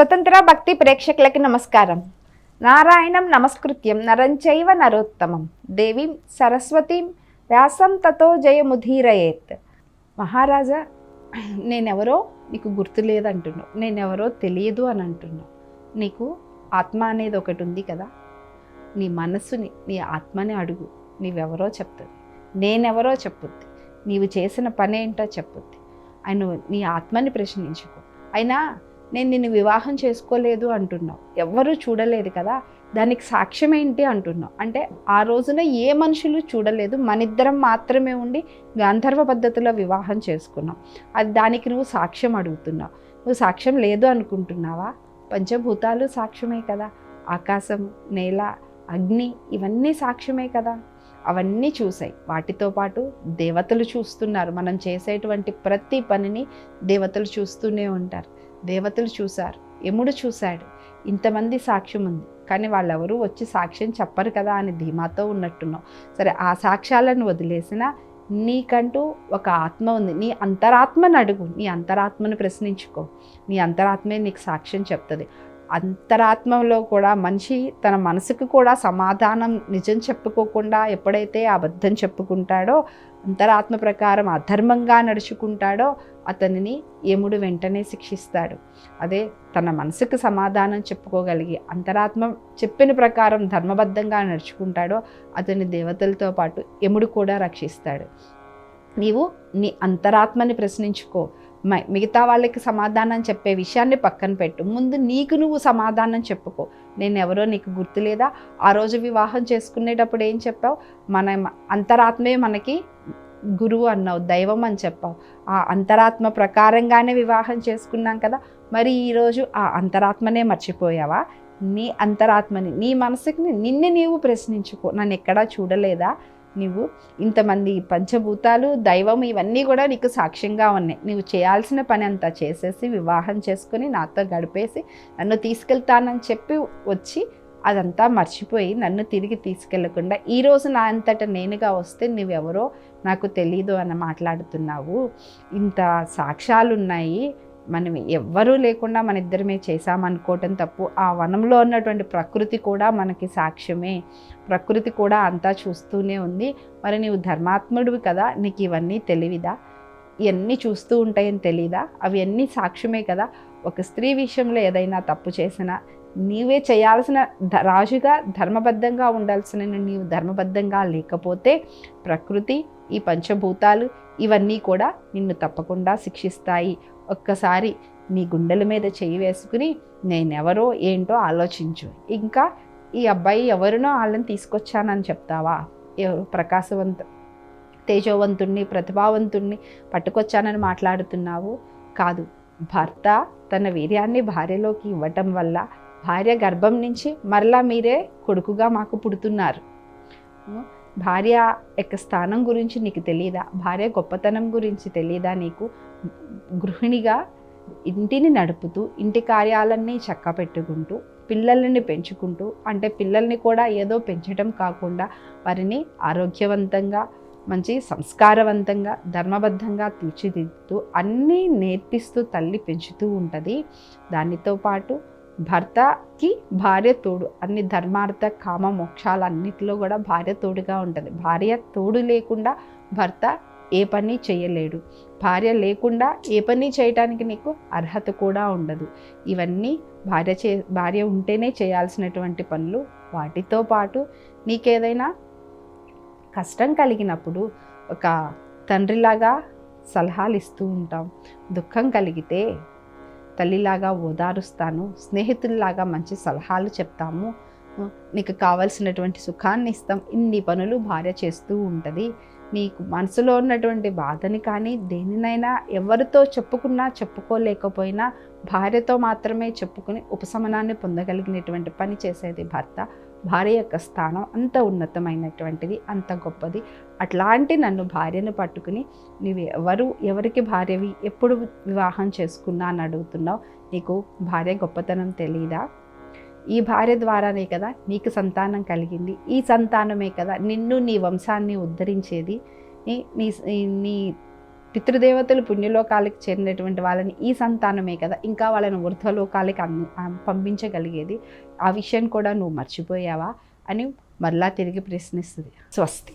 స్వతంత్ర భక్తి ప్రేక్షకులకి నమస్కారం. నారాయణం నమస్కృత్యం నరంచైవ నరోత్తమం. దేవీం సరస్వతీం వ్యాసం తతో జయముధీరయేత్ మహారాజా నేనెవరో నీకు గుర్తు లేదంటున్నావు. నేనెవరో తెలియదు అని అంటున్నావు. నీకు ఆత్మ అనేది ఒకటి ఉంది కదా. నీ మనస్సుని నీ ఆత్మని అడుగు. నీవెవరో చెప్తుంది. నేనెవరో చెప్పుద్ది నీవు చేసిన పని ఏంటో చెప్పుద్ది ఆయన నీ ఆత్మని ప్రశ్నించుకో. అయినా నేను నిన్ను వివాహం చేసుకోలేదు అంటున్నావు. ఎవ్వరూ చూడలేదు కదా? దానికి సాక్ష్యం ఏంటి అంటున్నావు? అంటే ఆ రోజున ఏ మనుషులు చూడలేదు? మనిద్దరం మాత్రమే ఉండి గాంధర్వ పద్ధతిలో వివాహం చేసుకున్నాం. అది దానికి నువ్వు సాక్ష్యం అడుగుతున్నావు. నువ్వు సాక్ష్యం లేదు అనుకుంటున్నావా? పంచభూతాలు సాక్ష్యమే కదా. ఆకాశం నేల అగ్ని ఇవన్నీ సాక్ష్యమే కదా. అవన్నీ చూసాయి వాటితో పాటు దేవతలు చూస్తున్నారు. మనం చేసేటువంటి ప్రతి పనిని దేవతలు చూస్తూనే ఉంటారు. దేవతలు చూశారు యముడు చూశాడు. ఇంతమంది సాక్ష్యం ఉంది. కానీ వాళ్ళెవరూ వచ్చి సాక్ష్యం చెప్పరు కదా అని ధీమాతో ఉన్నట్టున్నావు. సరే ఆ సాక్ష్యాలను వదిలేసిన నీకంటూ ఒక ఆత్మ ఉంది. నీ అంతరాత్మను అడుగు. నీ అంతరాత్మను ప్రశ్నించుకో. నీ అంతరాత్మే నీకు సాక్ష్యం చెప్తుంది. అంతరాత్మలో కూడా మనిషి తన మనసుకు కూడా సమాధానం నిజం చెప్పుకోకుండా ఎప్పుడైతే అబద్ధం చెప్పుకుంటాడో అంతరాత్మ ప్రకారం అధర్మంగా నడుచుకుంటాడో అతనిని యముడు వెంటనే శిక్షిస్తాడు. అదే తన మనసుకు సమాధానం చెప్పుకోగలిగి అంతరాత్మ చెప్పిన ప్రకారం ధర్మబద్ధంగా నడుచుకుంటాడో అతని దేవతలతో పాటు యముడు కూడా రక్షిస్తాడు. నీవు నీ అంతరాత్మని ప్రశ్నించుకో. మిగతా వాళ్ళకి సమాధానం చెప్పే విషయాన్ని పక్కన పెట్టు. ముందు నీకు నువ్వు సమాధానం చెప్పుకో. నేను ఎవరో నీకు గుర్తులేదా? ఆ రోజు వివాహం చేసుకునేటప్పుడు ఏం చెప్పావు? మన అంతరాత్మే మనకి గురువు అన్నావు దైవం అని చెప్పావు. ఆ అంతరాత్మ ప్రకారంగానే వివాహం చేసుకున్నాం కదా మరి ఈరోజు ఆ అంతరాత్మనే మర్చిపోయావా? నీ అంతరాత్మని నీ మనసుకి నిన్ను నీవు ప్రశ్నించుకో. నన్ను ఎక్కడా చూడలేదా? నువ్వు ఇంతమంది పంచభూతాలు దైవం ఇవన్నీ కూడా నీకు సాక్ష్యంగా ఉన్నాయి. నువ్వు చేయాల్సిన పని అంతా చేసేసి వివాహం చేసుకుని నాతో గడిపేసి నన్ను తీసుకెళ్తానని చెప్పి వచ్చి అదంతా మర్చిపోయి నన్ను తిరిగి తీసుకెళ్ళకుండా ఈరోజు నా అంతట నేనుగా వస్తే నువ్వెవరో నాకు తెలీదు అని మాట్లాడుతున్నావు. ఇంత సాక్ష్యాలు ఉన్నాయి మనం ఎవ్వరూ లేకుండా మన ఇద్దరమే చేశామనుకోవటం తప్పు. ఆ వనంలో ఉన్నటువంటి ప్రకృతి కూడా మనకి సాక్ష్యమే. ప్రకృతి కూడా అంతా చూస్తూనే ఉంది. మరి నీవు ధర్మాత్ముడివి కదా నీకు ఇవన్నీ తెలివిదా? ఇవన్నీ చూస్తూ ఉంటాయని తెలీదా? అవి అన్నీ సాక్ష్యమే కదా? ఒక స్త్రీ విషయంలో ఏదైనా తప్పు చేసినా నీవే చేయాల్సిన రాజుగా ధర్మబద్ధంగా ఉండాల్సిన నీవు ధర్మబద్ధంగా లేకపోతే ప్రకృతి ఈ పంచభూతాలు ఇవన్నీ కూడా నిన్ను తప్పకుండా శిక్షిస్తాయి. ఒక్కసారి నీ గుండెల మీద చేయి వేసుకుని నేనెవరో ఏంటో ఆలోచించు. ఇంకా ఈ అబ్బాయి ఎవరినో వాళ్ళని తీసుకొచ్చానని చెప్తావా? ఎవరు ప్రకాశవంత తేజోవంతుణ్ణి ప్రతిభావంతుణ్ణి పట్టుకొచ్చానని మాట్లాడుతున్నావు? కాదు భర్త తన వీర్యాన్ని భార్యలోకి ఇవ్వటం వల్ల భార్య గర్భం నుంచి మరలా మీరే కొడుకుగా మాకు పుడుతున్నారు. భార్య యొక్క స్థానం గురించి నీకు తెలియదా భార్య గొప్పతనం గురించి తెలియదా నీకు? గృహిణిగా ఇంటిని నడుపుతూ ఇంటి కార్యాలన్నీ చక్క పెట్టుకుంటూ పిల్లల్ని పెంచుకుంటూ అంటే పిల్లల్ని కూడా ఏదో పెంచడం కాకుండా వారిని ఆరోగ్యవంతంగా మంచి సంస్కారవంతంగా ధర్మబద్ధంగా తీర్చిదిద్దుతూ అన్నీ నేర్పిస్తూ తల్లి పెంచుతూ ఉంటుంది. దానితో పాటు భర్తకి భార్య తోడు అన్ని ధర్మార్థ కామ మోక్షాలన్నిటిలో కూడా భార్య తోడుగా ఉంటుంది. భార్య తోడు లేకుండా భర్త ఏ పని చేయలేడు. భార్య లేకుండా ఏ పని చేయటానికి నీకు అర్హత కూడా ఉండదు. ఇవన్నీ భార్య చే భార్య ఉంటేనే చేయాల్సినటువంటి పనులు. వాటితో పాటు నీకేదైనా కష్టం కలిగినప్పుడు ఒక తండ్రిలాగా సలహాలు ఇస్తూ ఉంటాం. దుఃఖం కలిగితే తల్లిలాగా ఓదారుస్తాను స్నేహితుల్లాగా మంచి సలహాలు చెప్తాము. నీకు కావలసినటువంటి సుఖాన్ని ఇస్తాం. ఇన్ని పనులు భార్య చేస్తూ ఉంటుంది. నీకు మనసులో ఉన్నటువంటి బాధని కానీ దేనినైనా ఎవరితో చెప్పుకున్నా చెప్పుకోలేకపోయినా భార్యతో మాత్రమే చెప్పుకుని ఉపశమనాన్ని పొందగలిగినటువంటి పని చేసేది భర్త. భార్య యొక్క స్థానం అంత ఉన్నతమైనటువంటిది అంత గొప్పది. అట్లాంటి నన్ను భార్యను పట్టుకుని నీవు ఎవరు ఎవరికి భార్యవి ఎప్పుడు వివాహం చేసుకున్నా అని అడుగుతున్నావు నీకు భార్య గొప్పతనం తెలియదా ఈ భార్య ద్వారానే కదా నీకు సంతానం కలిగింది. ఈ సంతానమే కదా నిన్ను నీ వంశాన్ని ఉద్ధరించేది. నీ నీ పితృదేవతలు పుణ్యలోకాలకు చెందినటువంటి వాళ్ళని ఈ సంతానమే కదా. ఇంకా వాళ్ళని వృద్ధలోకాలకి అన్ పంపించగలిగేది. ఆ విషయం కూడా నువ్వు మర్చిపోయావా అని మరలా తిరిగి ప్రశ్నిస్తుంది. స్వస్తి.